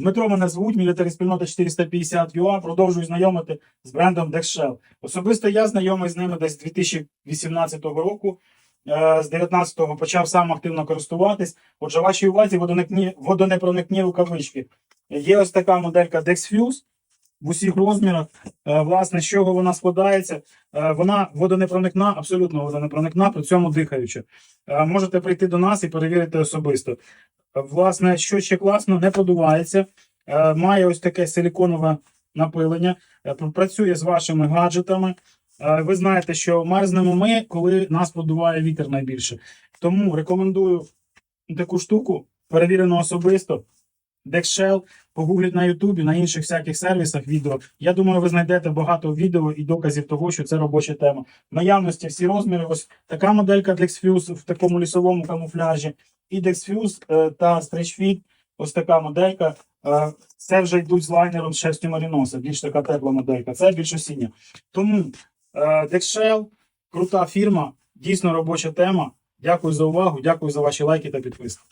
Дмитро мене звуть, мілітарі спільнота 450 UA. Продовжую знайомити з брендом Dexshell. Особисто я знайомий з ними десь з 2018 року. Е, З 19-го почав сам активно користуватись. Отже, вашій увазі водонекні- водонепроникні рукавички. Є ось така моделька DexFuse в усіх розмірах. Е, Власне, з чого вона складається? Е, Вона водонепроникна, абсолютно водонепроникна, при цьому дихаюча. Можете прийти до нас і перевірити особисто. Власне, що ще класно, не продувається. Е, Має ось таке силіконове напилення, е, працює з вашими гаджетами. Е, Ви знаєте, що мерзнемо ми, коли нас продуває вітер найбільше. Тому рекомендую таку штуку, перевірено особисто. Dexshell, погугліть на Ютубі, на інших всяких сервісах відео. Я думаю, ви знайдете багато відео і доказів того, що це робоча тема. В наявності всі розміри. Ось така моделька DexFuse в такому лісовому камуфляжі. І DexFuse е, та Stretch ось така моделька. Е, Це вже йдуть з лайнером шерстю маріноса, більш така тепла моделька. Це більш осіння. Тому е, Dexshell, крута фірма, дійсно робоча тема. Дякую за увагу, дякую за ваші лайки та підписки.